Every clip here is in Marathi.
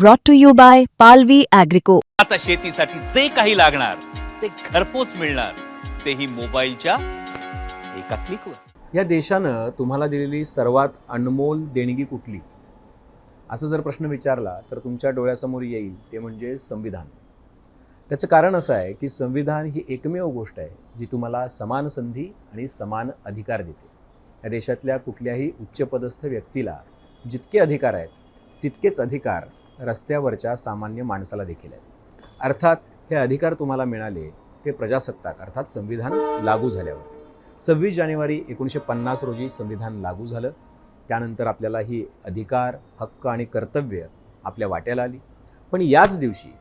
brought to you by Palvi Agrico. आता शेतीसाठी जे काही लागणार ते घरपोच मिळणार. तेही मोबाईलच्या एका क्लिकवर या देशानं तुम्हाला दिलेली सर्वात अनमोल देणगी कुठली? असं जर प्रश्न विचारला तर तुमच्या डोळ्यासमोर येईल ते म्हणजे संविधान. त्याचं कारण असं आहे की संविधान ही एकमेव गोष्ट आहे जी तुम्हाला समान संधी आणि समान अधिकार देते. या देशातल्या कुठल्याही उच्चपदस्थ व्यक्तीला जितके अधिकार आहेत तितकेच अधिकार रस्त्यावरच्या सामान्य माणसाला देखील आहेत अर्थात हे अधिकार तुम्हाला मिळाले ते प्रजासत्ताक अर्थात संविधान लागू झाल्यावर सव्वीस जानेवारी एकोणीसशे पन्नास रोजी संविधान लागू झालं. त्यानंतर आपल्याला ही अधिकार हक्क आणि कर्तव्य आपल्या वाट्याला आली. पण याच दिवशी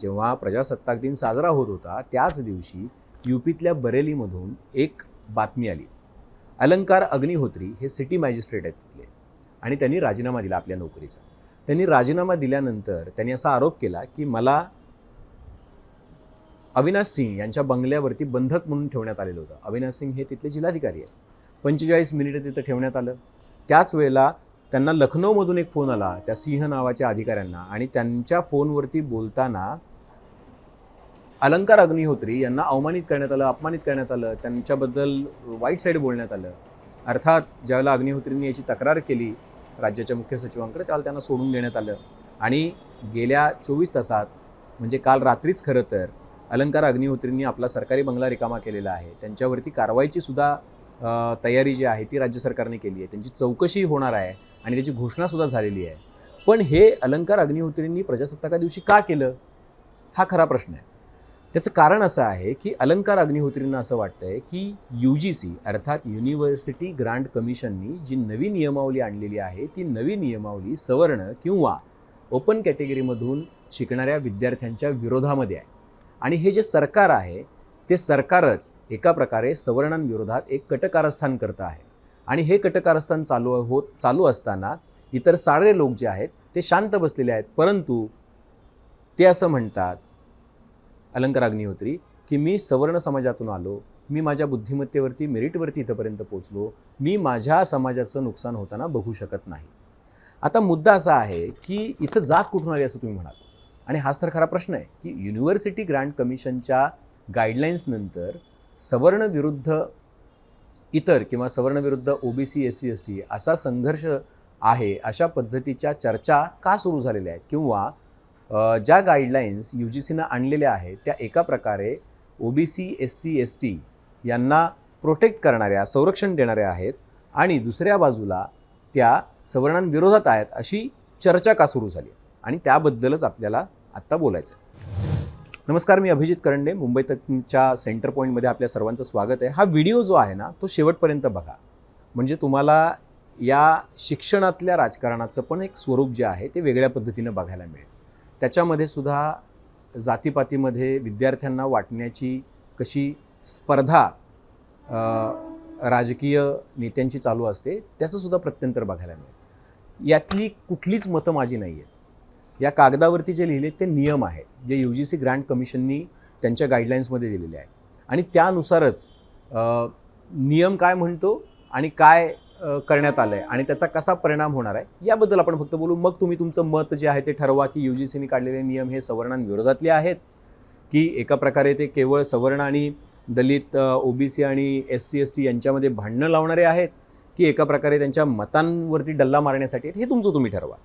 जेव्हा प्रजासत्ताक दिन साजरा होत होता त्याच दिवशी यूपीतल्या बरेलीमधून एक बातमी आली. अलंकार अग्निहोत्री हे सिटी मॅजिस्ट्रेट आहेत तिथले आणि त्यांनी राजीनामा दिला आपल्या नोकरीचा. त्यांनी राजीनामा दिल्यानंतर त्यांनी असा आरोप केला की मला अविनाश सिंग यांच्या बंगल्यावरती बंधक म्हणून ठेवण्यात आलेलं होतं. अविनाश सिंग हे तिथले जिल्हाधिकारी आहेत. पंचेचाळीस मिनिटं तिथं ठेवण्यात आलं. त्याच वेळेला त्यांना लखनौमधून एक फोन आला त्या सिंह नावाच्या अधिकाऱ्यांना आणि त्यांच्या फोनवरती बोलताना अलंकार अग्निहोत्री यांना अवमानित करण्यात आलं अपमानित करण्यात आलं. त्यांच्याबद्दल वाईट साईड बोलण्यात आलं. अर्थात ज्यावेळेला अग्निहोत्रींनी याची तक्रार केली राज्याच्या मुख्य सचिवांकडे त्याला त्यांना सोडून देण्यात आलं. आणि गेल्या चोवीस तासात म्हणजे काल रात्रीच खरं तर अलंकार अग्निहोत्रींनी आपला सरकारी बंगला रिकामा केलेला आहे. त्यांच्यावरती कारवाईची सुद्धा तयारी जी आहे ती राज्य सरकारने केली आहे. त्यांची चौकशी होणार आहे आणि त्याची घोषणासुद्धा झालेली आहे. पण हे अलंकार अग्निहोत्रींनी प्रजासत्ताका दिवशी का केलं? हा खरा प्रश्न आहे. त्याचं कारण असं आहे की अलंकार अग्निहोत्रींना असं वाटतंय की यू जी सी अर्थात युनिव्हर्सिटी ग्रांट कमिशननी जी नवी नियमावली आणलेली आहे ती नवी नियमावली सवर्ण किंवा ओपन कॅटेगरीमधून शिकणाऱ्या विद्यार्थ्यांच्या विरोधामध्ये आहे. आणि हे जे सरकार आहे ते सरकारच एका प्रकारे सवर्णांविरोधात एक कटकारस्थान करत आहे. आणि हे कटकारस्थान चालू होत चालू असताना इतर सारे लोक जे आहेत ते शांत बसलेले आहेत परंतु ते असं म्हणतात अलंकार अग्निहोत्री की मी सवर्ण समाजातून आलो मी माझ्या बुद्धिमत्तेवरती मेरिटवरती इथंपर्यंत पोचलो मी माझ्या समाजाचं नुकसान होताना बघू शकत नाही. आता मुद्दा असा आहे की इथं जात कुठून आली असं तुम्ही म्हणाल? आणि हाच तर खरा प्रश्न आहे की युनिव्हर्सिटी ग्रँट कमिशनच्या गाईडलाईन्सनंतर सवर्ण विरुद्ध इतर किंवा स्वर्णविरुद्ध O B C S C S T असा संघर्ष आहे अशा पद्धतीच्या चर्चा का सुरू झालेल्या आहेत? किंवा ज्या गाईडलाईन्स यू जी सीनं आणलेल्या आहेत त्या एका प्रकारे O B C S C S T यांना प्रोटेक्ट करणाऱ्या संरक्षण देणाऱ्या आहेत आणि दुसऱ्या बाजूला त्या सवर्णांविरोधात आहेत अशी चर्चा का सुरू झाली? आणि त्याबद्दलच आपल्याला आत्ता बोलायचं आहे नमस्कार मी अभिजित करंडे. मुंबई तकच्या सेंटर पॉईंटमध्ये आपल्या सर्वांचं स्वागत आहे. हा व्हिडिओ जो आहे ना तो शेवटपर्यंत बघा. म्हणजे तुम्हाला या शिक्षणातल्या राजकारणाचं पण एक स्वरूप जे आहे ते वेगळ्या पद्धतीनं बघायला मिळेल. त्याच्यामध्ये सुद्धा जातीपातीमध्ये विद्यार्थ्यांना वाटण्याची कशी स्पर्धा राजकीय नेत्यांची चालू असते त्याचंसुद्धा प्रत्यंतर बघायला मिळेल. यातली कुठलीच मतं माझी नाही आहेत. या कागदावरती जे लिहिले ते नियम आहेत जे यू जी सी ग्रँड कमिशननी त्यांच्या गाईडलाईन्समध्ये दिलेले आहेत. आणि त्यानुसारच नियम काय म्हणतो आणि काय करण्यात आलं आहे आणि त्याचा कसा परिणाम होणार आहे याबद्दल आपण फक्त बोलू. मग तुम्ही तुमचं मत जे आहे ते ठरवा की यू जी सीने काढलेले नियम हे सवर्णांविरोधातले आहेत की एका प्रकारे ते केवळ सवर्ण आणि दलित ओबीसी आणि एस सी एस टी यांच्यामध्ये भांडणं लावणारे आहेत की एका प्रकारे त्यांच्या मतांवरती डल्ला मारण्यासाठी हे तुमचं तुम्ही ठरवा.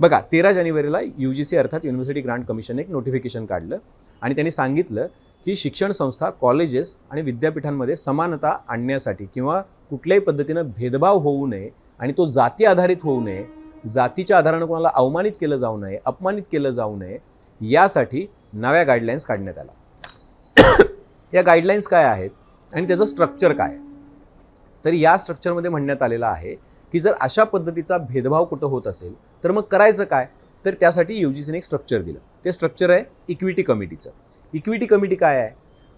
बघा तेरा जानेवारीला यू जी सी अर्थात युनिव्हर्सिटी ग्रांट कमिशनने एक नोटिफिकेशन काढलं आणि त्यांनी सांगितलं की शिक्षण संस्था कॉलेजेस आणि विद्यापीठांमध्ये समानता आणण्यासाठी किंवा कुठल्याही पद्धतीनं भेदभाव होऊ नये आणि तो जाती आधारित होऊ नये जातीच्या आधारानं कोणाला अवमानित केलं जाऊ नये अपमानित केलं जाऊ नये यासाठी नव्या गाईडलाईन्स काढण्यात आल्या. या गाईडलाईन्स काय आहेत आणि त्याचं स्ट्रक्चर काय आहे? तर या स्ट्रक्चरमध्ये म्हणण्यात आलेलं आहे की जर अशा पद्धतीचा भेदभाव कुठं होत असेल तर मग करायचं काय? तर त्यासाठी यू जी सीने एक स्ट्रक्चर दिलं. ते स्ट्रक्चर आहे इक्विटी कमिटीचं इक्विटी कमिटी काय आहे?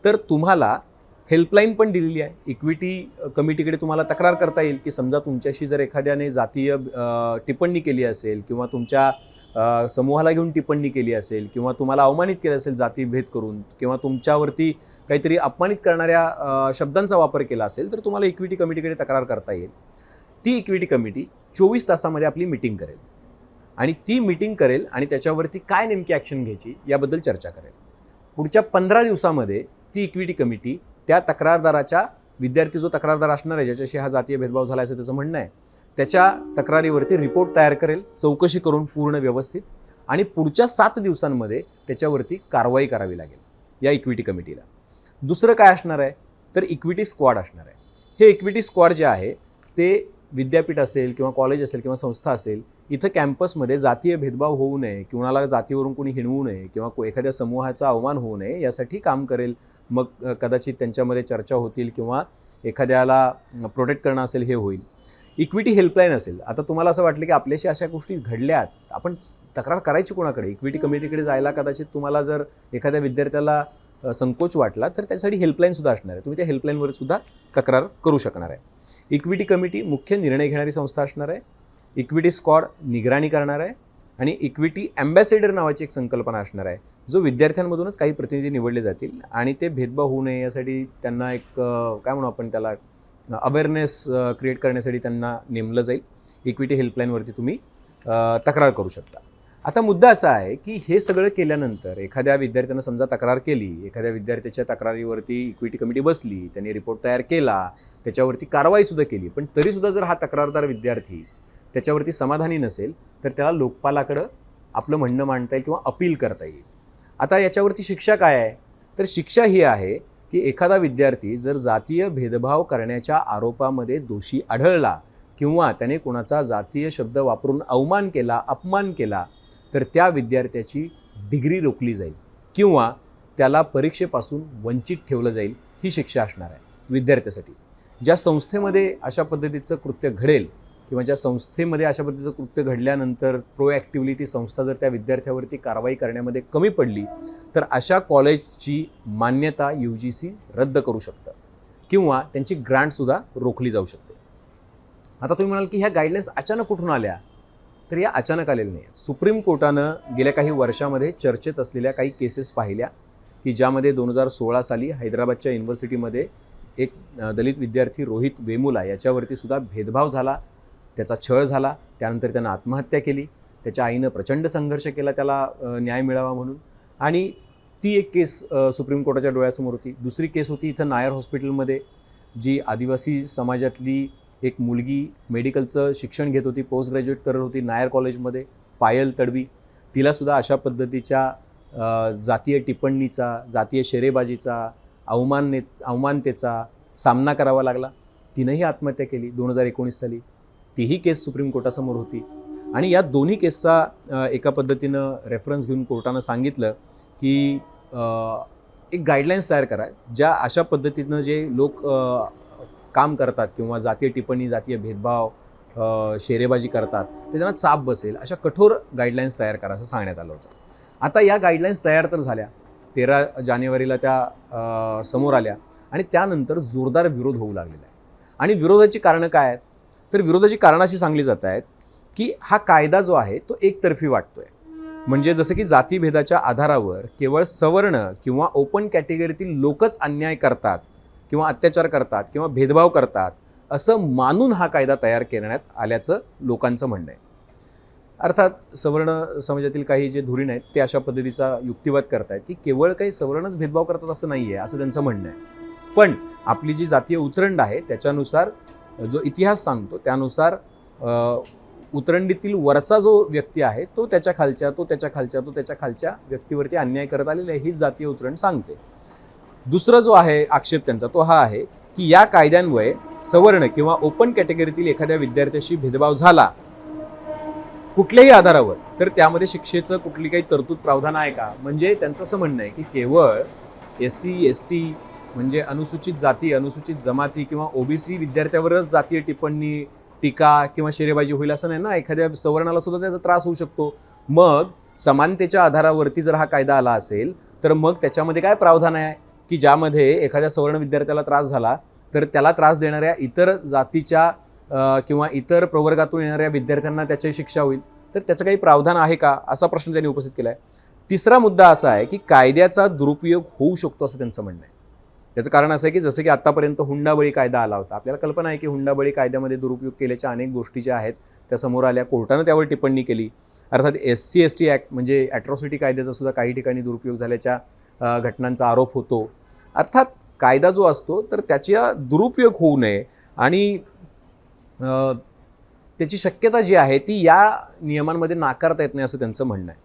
तर तुम्हाला हेल्पलाईन पण दिलेली आहे. इक्विटी कमिटीकडे तुम्हाला तक्रार करता येईल की समजा तुमच्याशी जर एखाद्याने जातीय टिप्पणी केली असेल किंवा तुमच्या समूहाला घेऊन टिप्पणी केली असेल किंवा तुम्हाला अवमानित केलं असेल जातीभेद करून किंवा तुमच्यावरती काहीतरी अपमानित करणाऱ्या शब्दांचा वापर केला असेल तर तुम्हाला इक्विटी कमिटीकडे तक्रार करता येईल. ती इक्विटी कमिटी चोवीस तासामध्ये आपली मिटिंग करेल. आणि ती मिटिंग करेल आणि त्याच्यावरती काय नेमकी ॲक्शन घ्यायची याबद्दल चर्चा करेल. पुढच्या पंधरा दिवसामध्ये ती इक्विटी कमिटी त्या तक्रारदाराच्या विद्यार्थी जो तक्रारदार असणार आहे ज्याच्याशी हा जातीय भेदभाव झाला असं त्याचं म्हणणं आहे त्याच्या तक्रारीवरती रिपोर्ट तयार करेल चौकशी करून पूर्ण व्यवस्थित आणि पुढच्या सात दिवसांमध्ये त्याच्यावरती कारवाई करावी लागेल या इक्विटी कमिटीला दुसरं काय असणार आहे? तर इक्विटी स्क्वॉड असणार आहे. हे इक्विटी स्क्वॉड जे आहे ते विद्यापीठ असेल किंवा कॉलेज असेल किंवा संस्था असेल इथं कॅम्पसमध्ये जातीय भेदभाव होऊ नये कुणाला जातीवरून कोणी हिणवू नये किंवा को- एखाद्या समूहाचा अवमान होऊ नये यासाठी काम करेल. मग कदाचित त्यांच्यामध्ये चर्चा होतील किंवा एखाद्याला प्रोटेक्ट करणं असेल हे होईल. इक्विटी हेल्पलाईन असेल. आता तुम्हाला असं वाटलं की आपल्याशी अशा गोष्टी घडल्यात आपण तक्रार करायची कोणाकडे? इक्विटी कमिटीकडे जायला कदाचित तुम्हाला जर एखाद्या विद्यार्थ्याला संकोच वाटला तर त्यासाठी हेल्पलाईन सुद्धा असणार आहे. तुम्ही त्या हेल्पलाईनवर सुद्धा तक्रार करू शकणार आहे. इक्विटी कमिटी मुख्य निर्णय घेणारी संस्था असणार आहे. इक्विटी स्कॉड निगराणी करणार आहे आणि इक्विटी अँबॅसेडर नावाची एक संकल्पना असणार आहे जो विद्यार्थ्यांमधूनच काही प्रतिनिधी निवडले जातील आणि ते भेदभाव होऊ नये यासाठी त्यांना एक काय म्हणू आपण त्याला अवेअरनेस क्रिएट करण्यासाठी त्यांना नेमलं जाईल. इक्विटी हेल्पलाईनवरती तुम्ही तक्रार करू शकता. आता मुद्दा असा आहे की हे सगळं केल्यानंतर एखाद्या विद्यार्थ्यानं समजा तक्रार केली एखाद्या विद्यार्थ्याच्या तक्रारीवरती इक्विटी कमिटी बसली त्यांनी रिपोर्ट तयार केला त्याच्यावरती कारवाईसुद्धा केली पण तरीसुद्धा जर हा तक्रारदार विद्यार्थी त्याच्यावरती समाधानी नसेल तर त्याला लोकपालाकडं आपलं म्हणणं मांडता येईल किंवा अपील करता येईल. आता याच्यावरती शिक्षा काय आहे? तर शिक्षा ही आहे की एखादा विद्यार्थी जर जातीय भेदभाव करण्याच्या आरोपामध्ये दोषी आढळला किंवा त्याने कोणाचा जातीय शब्द वापरून अवमान केला अपमान केला तर त्या विद्यार्थ्याची डिग्री रोखली जाईल किंवा त्याला परीक्षेपासून वंचित ठेवलं जाईल ही शिक्षा असणार आहे विद्यार्थ्यासाठी. ज्या संस्थेमध्ये अशा पद्धतीचं कृत्य घडेल किंवा ज्या संस्थेमध्ये अशा पद्धतीचं कृत्य घडल्यानंतर प्रोॲक्टिव्हली ती संस्था जर त्या विद्यार्थ्यावरती कारवाई करण्यामध्ये कमी पडली तर अशा कॉलेजची मान्यता यू जी सी रद्द करू शकतं किंवा त्यांची ग्रांटसुद्धा रोखली जाऊ शकते. आता तुम्ही म्हणाल की ह्या गाईडलाईन्स अचानक कुठून आल्या? तर या अचानक आलेल्या नाही आहेत सुप्रीम कोर्टानं गेल्या काही वर्षामध्ये चर्चेत असलेल्या काही केसेस पाहिल्या की ज्यामध्ये दोन हजार सोळा साली हैदराबादच्या युनिव्हर्सिटीमध्ये एक दलित विद्यार्थी रोहित वेमुला याच्यावरती सुद्धा भेदभाव झाला त्याचा छळ झाला त्यानंतर त्यानं आत्महत्या केली त्याच्या आईनं प्रचंड संघर्ष केला त्याला न्याय मिळावा म्हणून. आणि ती एक केस सुप्रीम कोर्टाच्या डोळ्यासमोर होती. दुसरी केस होती इथं नायर हॉस्पिटलमध्ये जी आदिवासी समाजातली एक मुलगी मेडिकलचं शिक्षण घेत होती पोस्ट ग्रॅज्युएट करत होती नायर कॉलेजमध्ये पायल तडवी. तिलासुद्धा अशा पद्धतीच्या जातीय टिप्पणीचा जातीय शेरेबाजीचा अवमानने अवमानतेचा सामना करावा लागला. तिनंही आत्महत्या केली दोन हजार एकोणीस साली. तीही केस सुप्रीम कोर्टासमोर होती. आणि या दोन्ही केसचा एका पद्धतीनं रेफरन्स घेऊन कोर्टानं सांगितलं की एक गाईडलाईन्स तयार करा ज्या अशा पद्धतीनं जे लोक काम करतात किंवा जातीय टिप्पणी जातीय भेदभाव शेरेबाजी करतात ते त्यांना चाप बसेल. अशा कठोर गाईडलाईन्स तयार करा असं सांगण्यात आलं होतं. आता या गाईडलाईन्स तयार तर झाल्या. तेरा जानेवारीला त्या समोर आल्या आणि त्यानंतर जोरदार विरोध होऊ लागलेला आहे. आणि विरोधाची कारणं काय आहेत? तर विरोधाची कारणं अशी सांगली जात आहेत की हा कायदा जो आहे तो एकतर्फी वाटतोय. म्हणजे जसं की जातीभेदाच्या आधारावर केवळ सवर्ण किंवा ओपन कॅटेगरीतील लोकच अन्याय करतात किंवा अत्याचार करतात किंवा भेदभाव करतात असं मानून हा कायदा तयार करण्यात आल्याचं लोकांचं म्हणणं आहे. अर्थात सवर्ण समाजातील काही जे धुरीण आहेत ते अशा पद्धतीचा युक्तिवाद करतायत की केवळ काही सवर्णच भेदभाव करतात असं नाही आहे असं त्यांचं म्हणणं आहे. पण आपली जी जातीय उतरंड आहे त्याच्यानुसार जो इतिहास सांगतो त्यानुसार उतरंडीतील वरचा जो व्यक्ती आहे तो त्याच्या खालच्या तो त्याच्या खालच्या तो त्याच्या खालच्या व्यक्तीवरती अन्याय करत आलेला आहे हीच जातीय उतरंड सांगते. दुसरा जो आहे आक्षेप त्यांचा तो हा आहे की या कायद्यान्वये सवर्ण किंवा ओपन कॅटेगरीतील एखाद्या विद्यार्थ्याशी भेदभाव झाला कुठल्याही आधारावर तर त्यामध्ये शिक्षेचं कुठली काही तरतूद प्रावधान आहे का? म्हणजे त्यांचं असं म्हणणं आहे की केवळ एस सी एस टी म्हणजे अनुसूचित जाती अनुसूचित जमाती किंवा ओबीसी विद्यार्थ्यावरच जातीय टिप्पणी टीका किंवा शेरेबाजी होईल असं नाही ना? एखाद्या सवर्णाला सुद्धा त्याचा त्रास होऊ शकतो. मग समानतेच्या आधारावरती जर हा कायदा आला असेल तर मग त्याच्यामध्ये काय प्रावधान आहे? की ज्यामध्ये एखाद्या सवर्ण विद्यार्थ्याला त्रास झाला तर त्याला त्रास देणाऱ्या इतर जातीच्या किंवा इतर प्रवर्गातून येणाऱ्या विद्यार्थ्यांना त्याची शिक्षा होईल. तर त्याचं काही प्रावधान आहे का? असा प्रश्न त्यांनी उपस्थित केला आहे तिसरा मुद्दा असा आहे की कायद्याचा दुरुपयोग होऊ शकतो असं त्यांचं म्हणणं आहे. त्याचं कारण असं आहे की जसं की आत्तापर्यंत हुंडाबळी कायदा आला होता. आपल्याला कल्पना आहे की हुंडाबळी कायद्यामध्ये दुरुपयोग केल्याच्या अनेक गोष्टी ज्या आहेत त्या समोर आल्या. कोर्टानं त्यावर टिप्पणी केली. अर्थात S C S T act म्हणजे ॲट्रॉसिटी कायद्याचा सुद्धा काही ठिकाणी दुरुपयोग झाल्याच्या घटनांचा आरोप होतो. अर्थात कायदा जो असतो तर त्याचा दुरुपयोग होऊ नये आणि त्याची शक्यता जी आहे ती या नियमांमध्ये नाकारता येत नाही असं त्यांचं म्हणणं आहे.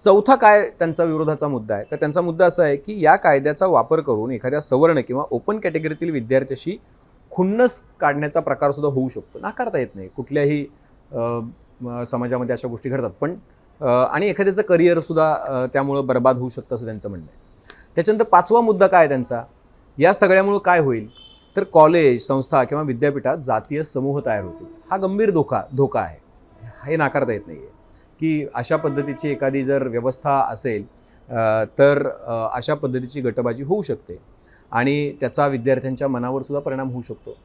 चौथा काय त्यांचा विरोधाचा मुद्दा आहे? तर त्यांचा मुद्दा असा आहे की या कायद्याचा वापर करून एखाद्या सवर्ण किंवा ओपन कॅटेगरीतील विद्यार्थ्याशी खुन्नस काढण्याचा प्रकारसुद्धा होऊ शकतो. नाकारता येत नाही. कुठल्याही समाजामध्ये अशा गोष्टी घडतात. पण आणि एखाद्याचं करिअरसुद्धा त्यामुळं बर्बाद होऊ शकतं असं त्यांचं म्हणणं आहे. त्याच्यानंतर पाचवा मुद्दा काय त्यांचा? या सगळ्यामुळं काय होईल? तर कॉलेज संस्था किंवा विद्यापीठात जातीय समूह तयार होतील. हा गंभीर धोका धोका आहे. हे नाकारता येत नाही आहे की अशा पद्धतीची एखादी जर व्यवस्था असेल तर अशा पद्धतीची गटबाजी होऊ शकते. आणि त्याचा विद्यार्थ्यांच्या मनावर सुद्धा परिणाम होऊ शकतो.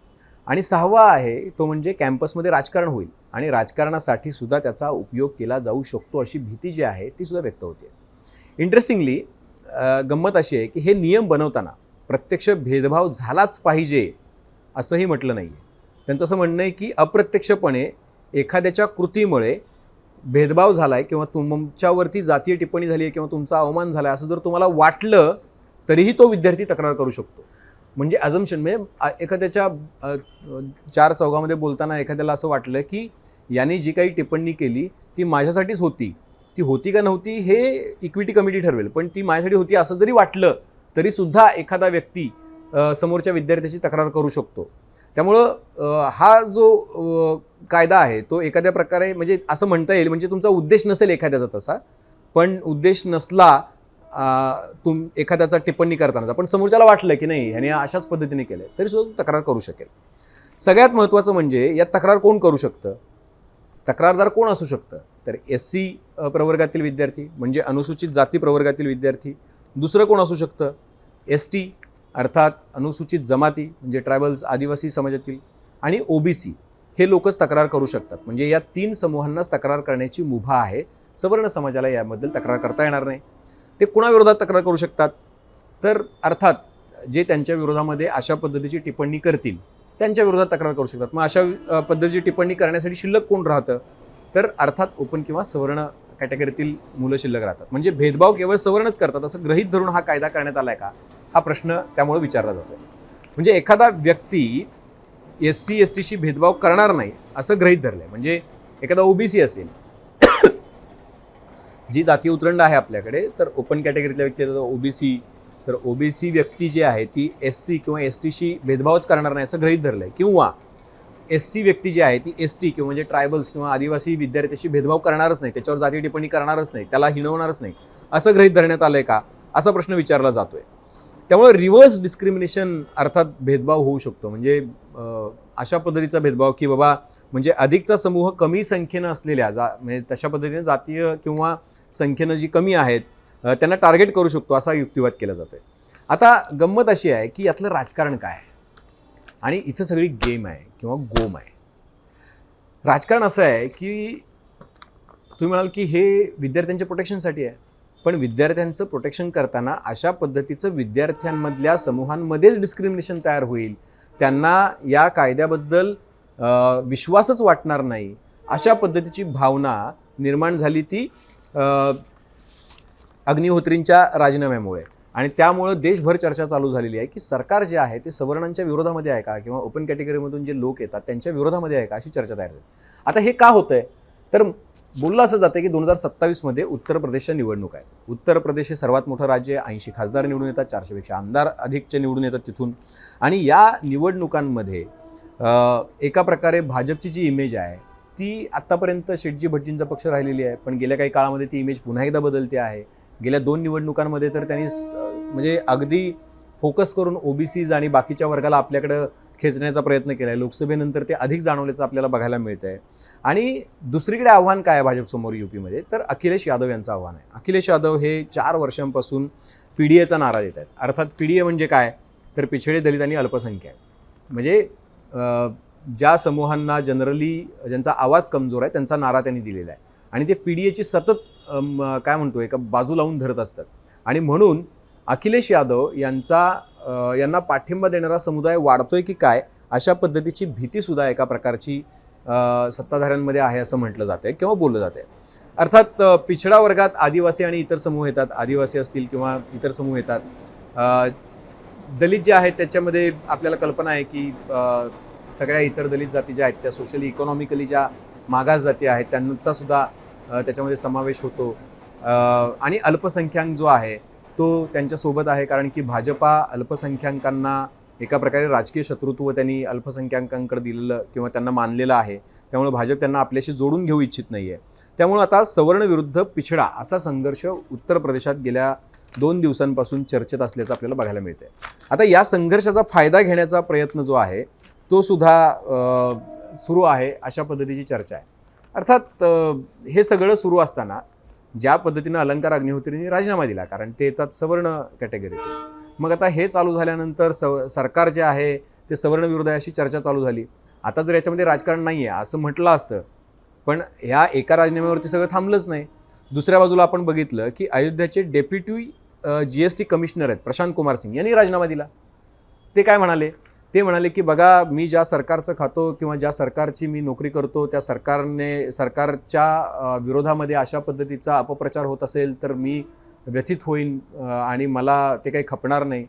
आणि सहावा आहे तो म्हणजे कॅम्पसमध्ये राजकारण होईल. आणि राजकारणासाठी सुद्धा त्याचा उपयोग केला जाऊ शकतो अशी भीती जी आहे ती सुद्धा व्यक्त होते. इंटरेस्टिंगली गंमत अशी आहे की हे नियम बनवताना प्रत्यक्ष भेदभाव झालाच पाहिजे असंही म्हटलं नाही आहे त्यांचं असं म्हणणं आहे की अप्रत्यक्षपणे एखाद्याच्या कृतीमुळे भेदभाव झाला आहे किंवा तुमच्यावरती जातीय टिप्पणी झाली आहे किंवा तुमचा अवमान झाला आहे असं जर तुम्हाला वाटलं तरीही तो विद्यार्थी तक्रार करू शकतो. म्हणजे अजम्शन म्हणजे एखाद्याच्या चार चौघामध्ये बोलताना एखाद्याला असं वाटलं की याने जी काही टिप्पणी केली ती माझ्यासाठीच होती. ती होती का नव्हती हे इक्विटी कमिटी ठरवेल पण ती माझ्यासाठी होती असं जरी वाटलं तरीसुद्धा एखादा व्यक्ती समोरच्या विद्यार्थ्याची तक्रार करू शकतो. त्यामुळं हा जो कायदा आहे तो एखाद्या प्रकारे म्हणजे असं म्हणता येईल म्हणजे तुमचा उद्देश नसेल एखाद्याचा तसा पण उद्देश नसला तुम एखाद्याचा टिप्पणी करताना पण समोरच्याला वाटलं की नाही ह्याने अशाच पद्धतीने केलं तरी सुद्धा तो तक्रार करू शकेल. सगळ्यात महत्त्वाचं म्हणजे यात तक्रार कोण करू शकतं? तक्रारदार कोण असू शकतं? तर एस सी प्रवर्गातील विद्यार्थी म्हणजे अनुसूचित जाती प्रवर्गातील विद्यार्थी दुसरं कोण असू शकतं? एस टी अर्थात अनुसूचित जमाती म्हणजे ट्रायबल्स आदिवासी समाजातील आणि ओबीसी हे लोकच तक्रार करू शकतात. म्हणजे या तीन समूहांनाच तक्रार करण्याची मुभा आहे. सवर्ण समाजाला याबद्दल तक्रार करता येणार नाही. ते कुणाविरोधात तक्रार करू शकतात? तर अर्थात जे त्यांच्या विरोधामध्ये अशा पद्धतीची टिप्पणी करतील त्यांच्या विरोधात तक्रार करू शकतात. मग अशा पद्धतीची टिप्पणी करण्यासाठी शिल्लक कोण राहतं? तर अर्थात ओपन किंवा सवर्ण कॅटेगरीतील मुलं शिल्लक राहतात. म्हणजे भेदभाव केवळ सवर्णच करतात असं गृहीत धरून हा कायदा करण्यात आला आहे का? हा प्रश्न त्यामुळे विचारला जातो म्हणजे एखादा व्यक्ती एस सी एस टीशी भेदभाव करणार नाही असं गृहीत धरलं आहे म्हणजे एखादा ओबीसी असेल जी जातीय उतरंड आहे आपल्याकडे तर ओपन कॅटेगरीतल्या व्यक्ती ओबीसी तर ओबीसी व्यक्ती जी आहे ती एस सी किंवा एस टीशी भेदभावच करणार नाही असं गृहीत धरलं आहे किंवा एस सी व्यक्ती जी आहे ती एस टी किंवा म्हणजे ट्रायबल्स किंवा आदिवासी विद्यार्थ्याशी भेदभाव करणारच नाही त्याच्यावर जाती टिप्पणी करणारच नाही त्याला हिणवणारच नाही असं गृहीत धरण्यात आलं आहे का? असा प्रश्न विचारला जातो आहे त्यामुळे रिव्हर्स डिस्क्रिमिनेशन अर्थात भेदभाव होऊ शकतो. म्हणजे अशा पद्धतीचा भेदभाव की बाबा म्हणजे अधिकचा समूह कमी संख्येनं असलेल्या जा म्हणजे तशा पद्धतीने जातीय किंवा संख्येनं जी कमी आहेत त्यांना टार्गेट करू शकतो असा युक्तिवाद केला जातो आहे आता गंमत अशी आहे की यातलं राजकारण काय? आहे आणि इथं सगळी गेम आहे किंवा गोम आहे. राजकारण असं आहे की तुम्ही म्हणाल की हे विद्यार्थ्यांच्या प्रोटेक्शनसाठी आहे पण विद्यार्थ्यांचं प्रोटेक्शन करताना अशा पद्धतीचं विद्यार्थ्यांमधल्या समूहांमध्येच डिस्क्रिमिनेशन तयार होईल त्यांना या कायद्याबद्दल विश्वासच वाटणार नाही अशा पद्धतीची भावना निर्माण झाली ती अग्निहोत्रींच्या राजीनाम्यामुळे. आणि त्यामुळं देशभर चर्चा चालू झालेली आहे की सरकार जे आहे ते सवर्णांच्या विरोधामध्ये आहे का? किंवा ओपन कॅटेगरीमधून जे लोक येतात त्यांच्या विरोधामध्ये आहे का? अशी चर्चा तयार झाली. आता हे का होतं आहे तर बोललं असं जातं की दोन हजार सत्तावीसमध्ये उत्तर प्रदेशच्या निवडणूक आहे उत्तर प्रदेश हे सर्वात मोठं राज्य आहे. ऐंशी खासदार निवडून येतात चारशेपेक्षा आमदार अधिकचे निवडून येतात तिथून. आणि या निवडणुकांमध्ये एका प्रकारे भाजपची जी इमेज आहे ती आत्तापर्यंत शेटजी भटजींचा पक्ष राहिलेली आहे. पण गेल्या काही काळामध्ये ती इमेज पुन्हा एकदा बदलते आहे. गेल्या दोन निवडणुकांमध्ये तर त्यांनी स- म्हणजे अगदी फोकस करून ओबीसीज आणि बाकीच्या वर्गाला आपल्याकडं खेचण्याचा प्रयत्न केला आहे लोकसभेनंतर ते अधिक जाणवल्याचं आपल्याला बघायला मिळतं आहे आणि दुसरीकडे आव्हान काय आहे भाजपसमोर युपीमध्ये? तर अखिलेश यादव यांचं आव्हान आहे. अखिलेश यादव हे चार वर्षांपासून पी डी एचा नारा देत आहेत. अर्थात पी डी ए म्हणजे काय? तर पिछडे दलित आणि अल्पसंख्याक. म्हणजे ज्या समूहांना जनरली ज्यांचा आवाज कमजोर आहे त्यांचा नारा त्यांनी दिलेला आहे. आणि ते पी डी एची सतत काय म्हणतो एका बाजू लावून धरत असतात. आणि म्हणून अखिलेश यादव यांचा यांना पाठिंबा देणारा समुदाय वाढतोय की काय अशा पद्धतीची भीतीसुद्धा एका प्रकारची सत्ताधाऱ्यांमध्ये आहे असं म्हटलं जाते किंवा बोललं जाते अर्थात पिछडा वर्गात आदिवासी आणि इतर समूह येतात. आदिवासी असतील किंवा इतर समूह येतात. दलित जे आहेत त्याच्यामध्ये आपल्याला कल्पना आहे की सगळ्या इतर दलित जाती ज्या आहेत त्या सोशली इकॉनॉमिकली ज्या मागास जाती आहेत त्यांचा सुद्धा त्याच्यामध्ये समावेश होतो. आणि अल्पसंख्याक जो आहे तो त्यांच्यासोबत आहे कारण की भाजपा अल्पसंख्याकांना एका प्रकारे राजकीय शत्रुत्व त्यांनी अल्पसंख्याकांकडे दिलेलं किंवा त्यांना मानलेलं आहे. त्यामुळे भाजप त्यांना आपल्याशी जोडून घेऊ इच्छित नाही आहे त्यामुळे आता सवर्ण विरुद्ध पिछडा असा संघर्ष उत्तर प्रदेशात गेल्या दोन दिवसांपासून चर्चेत असल्याचं आपल्याला बघायला मिळते आता या संघर्षाचा फायदा घेण्याचा प्रयत्न जो आहे तो सुद्धा सुरू आहे अशा पद्धतीची चर्चा आहे. अर्थात हे सगळं सुरू असताना ज्या पद्धतीनं अलंकार अग्निहोत्रींनी राजीनामा दिला कारण ते येतात सवर्ण कॅटेगरी मग आता हे चालू झाल्यानंतर सव सरकार जे आहे ते सवर्ण विरोध चर्चा चालू झाली. आता जर याच्यामध्ये राजकारण नाही आहे असं म्हटलं असतं पण ह्या एका राजीनाम्यावरती सगळं थांबलंच नाही. दुसऱ्या बाजूला आपण बघितलं की अयोध्याचे deputy G S T commissioner आहेत प्रशांत कुमार सिंग यांनी राजीनामा दिला. ते काय म्हणाले? ते म्हणाले की बघा मी ज्या सरकारचं खातो किंवा ज्या सरकारची मी नोकरी करतो त्या सरकारने सरकारच्या विरोधामध्ये अशा पद्धतीचा अपप्रचार होत असेल तर मी व्यथित होईन आणि मला ते काही खपणार नाही.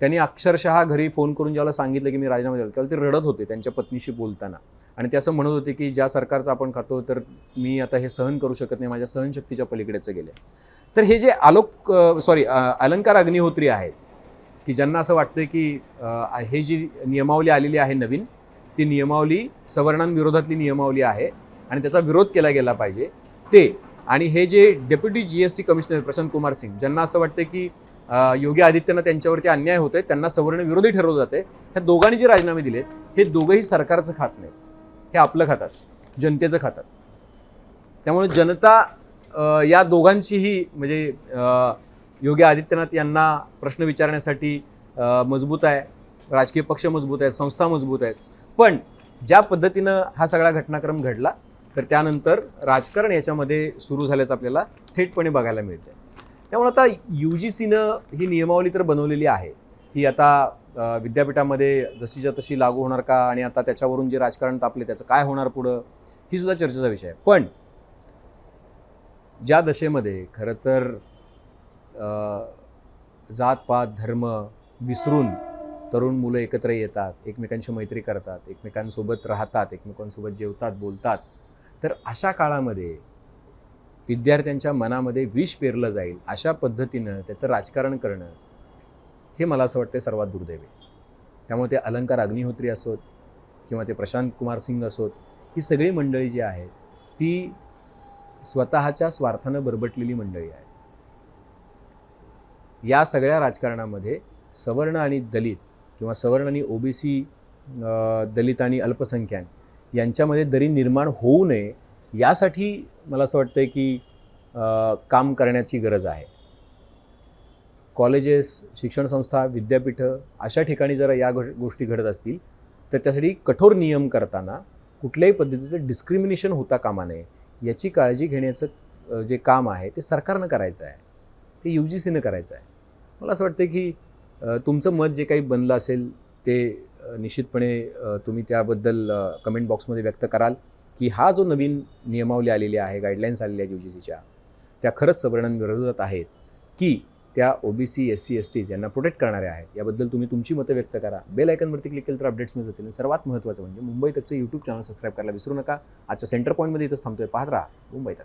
त्यांनी अक्षरशः घरी फोन करून ज्याला सांगितलं की मी राजीनामा दिला त्याला ते रडत होते त्यांच्या पत्नीशी बोलताना. आणि ते असं म्हणत होते की ज्या सरकारचं आपण खातो तर मी आता हे सहन करू शकत नाही माझ्या सहनशक्तीच्या पलीकडेचं गेले. तर हे जे आलोक सॉरी अलंकार अग्निहोत्री आहेत की ज्यांना असं वाटतं की हे जी नियमावली आलेली आहे नवीन ती नियमावली सवर्णांविरोधातली नियमावली आहे आणि त्याचा विरोध केला गेला पाहिजे. ते आणि हे जे deputy G S T commissioner Prashant Kumar Singh ज्यांना असं वाटतं की योगी आदित्यनाथ त्यांच्यावरती अन्याय होतोय त्यांना सवर्ण विरोधी ठरवलं जाते ह्या दोघांनी जे राजीनामे दिले हे दोघंही सरकारचं खात नाही हे आपलं खातात जनतेचं खातात. त्यामुळे जनता या दोघांचीही म्हणजे योगी आदित्यनाथ यांना प्रश्न विचारण्यासाठी मजबूत आहे. राजकीय पक्ष मजबूत आहेत संस्था मजबूत आहेत. पण ज्या पद्धतीनं हा सगळा घटनाक्रम घडला तर त्यानंतर राजकारण याच्यामध्ये सुरू झाल्याचं आपल्याला थेटपणे बघायला मिळतं त्यामुळे आता यू जी सीनं ही नियमावली तर बनवलेली आहे. ही आता विद्यापीठामध्ये जशीच्या तशी लागू होणार का आणि आता त्याच्यावरून जे राजकारण तापले त्याचं काय होणार पुढं ही सुद्धा चर्चेचा विषय आहे. पण ज्या दशेमध्ये खरं तर जातपात धर्म विसरून तरुण मुलं एकत्र येतात एकमेकांशी मैत्री करतात एकमेकांसोबत राहतात एकमेकांसोबत जेवतात बोलतात तर अशा काळामध्ये विद्यार्थ्यांच्या मनामध्ये विष पेरलं जाईल अशा पद्धतीनं त्याचं राजकारण करणं हे मला असं वाटतं सर्वात दुर्दैवी आहे. त्यामुळे ते अलंकार अग्निहोत्री असोत किंवा ते प्रशांत कुमार सिंग असोत ही सगळी मंडळी जी आहेत ती स्वतःच्या स्वार्थानं बरबटलेली मंडळी आहेत या सगळ्या राजकारणामध्ये सवर्ण आणि दलित किंवा सवर्ण आणि ओबीसी दलित आणि अल्पसंख्याक यांच्यामध्ये दरी निर्माण होऊ नये यासाठी मला असं वाटतं की काम करण्याची गरज आहे. कॉलेजेस शिक्षण संस्था विद्यापीठं अशा ठिकाणी जर या गोष्टी घडत असतील तर त्यासाठी कठोर नियम करताना कुठल्याही पद्धतीचं डिस्क्रिमिनेशन होता कामा नये. याची काळजी घेण्याचं जे काम आहे ते सरकारनं करायचं आहे. ते यू जी सीनं करायचं आहे. मला असं वाटतं की तुमचं मत जे काही बनलं असेल ते निश्चितपणे तुम्ही त्याबद्दल कमेंट बॉक्समध्ये व्यक्त कराल की हा जो नवीन नियमावली आलेली आहे गाईडलाईन्स आलेल्या आहेत यू जी सीच्या त्या खरंच सवर्णांविरोधात आहेत की त्या OBC S C S Ts यांना प्रोटेक्ट करणाऱ्या आहेत याबद्दल तुम्ही तुमची मतं व्यक्त करा. बेल आयकनवरती क्लिक केलं तर अपडेट्स मिळत होतील. सर्वात महत्त्वाचं म्हणजे मुंबई तकचं यूट्यूब चॅनल सबस्क्राईब करायला विसरू नका. आजच्या सेंटर पॉईंटमध्ये इथंच थांबतोय. पाहत राहा. मुंबई तक.